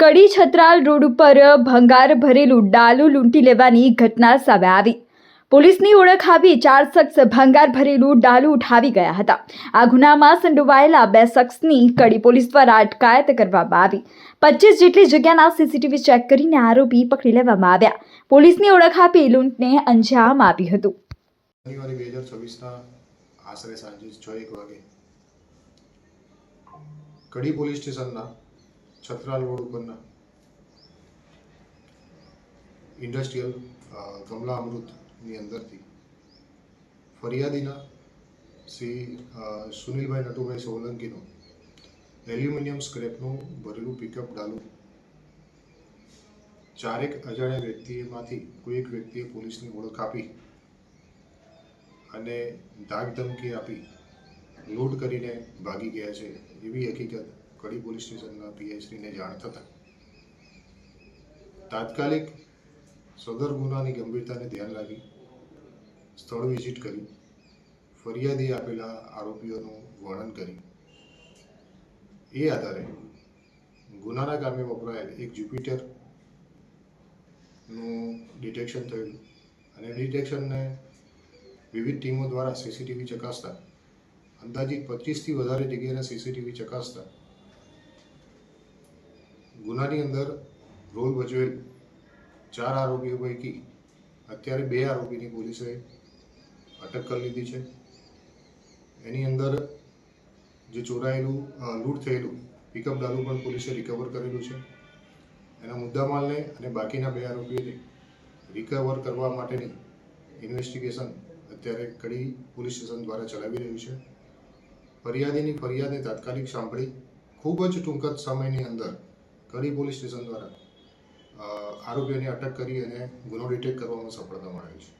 કડી Chhatral road ઉપર ભંગાર ભરેલું ડાલું લૂંટી લેવાની ઘટના સામે આવી. પોલીસની ઓળખ આવી ચાર શખ્સ ભંગાર ભરેલું ડાલું ઉઠાવી ગયા હતા. આ ગુનામાં સંડોવાયેલા બે શખ્સની કડી પોલીસ દ્વારા અટકાયત કરવામાં આવી. પચીસ જેટલી જગ્યાના સીસીટીવી ચેક કરીને આરોપી પકડી લેવામાં આવ્યા. પોલીસની ઓળખ આપી લૂંટને અંજામ આપ્યું હતું. જાન્યુઆરી બે હજાર છવ્વીસના આશરે સાંજે છ એક વાગે કડી પોલીસ સ્ટેશનના છત્રાલ રોડ ઉપરના ઇન્ડસ્ટ્રીયલ કમલા અમૃતની અંદરથી ફરિયાદીના શ્રી સુનિલભાઈ નટુભાઈ સોલંકીનું એલ્યુમિનિયમ સ્ક્રેપનું ભરેલું પિકઅપ ડાલું. ચારેક અજાણ્યા વ્યક્તિમાંથી કોઈ એક વ્યક્તિએ પોલીસની ઓળખ આપી અને ધાક ધમકી આપી, લૂંટ કરીને ભાગી ગયા છે એવી હકીકત કડી પોલીસ સ્ટેશનના પીએસડીને જાણ થતાં તાત્કાલિક સદર ગુનાની ગંભીરતાને ધ્યાન રાખી સ્થળ વિઝિટ કરી ફરિયાદી આપેલા આરોપીઓનું વર્ણન કરી. એ આધારે ગુનાના કામે વપરાયેલ એક જ્યુપિટરનું ડિટેક્શન થયું અને ડિટેક્શનને વિવિધ ટીમો દ્વારા સીસીટીવી ચકાસતા અંદાજિત પચીસથી વધારે જગ્યાના સીસીટીવી ચકાસતા ગુનાની અંદર રોલ ભજવેલ ચાર આરોપીઓ પૈકી અત્યારે બે આરોપીની પોલીસે અટક કરી લીધી છે. એની અંદર જે ચોરાયેલું લૂંટ થયેલું, પિકઅપ ડાલુ પણ પોલીસે રિકવર કરેલું છે. એના મુદ્દામાલને અને બાકીના બે આરોપીઓને રિકવર કરવા માટેની ઇન્વેસ્ટિગેશન અત્યારે કડી પોલીસ સ્ટેશન દ્વારા ચલાવી રહ્યું છે. ફરિયાદીની ફરિયાદને તાત્કાલિક સાંભળી ખૂબ જ ટૂંક જ સમયની અંદર કડી પોલીસ સ્ટેશન દ્વારા આરોપીઓની અટક કરી અને ગુનો ડિટેક્ટ કરવામાં સફળતા મળેલ છે.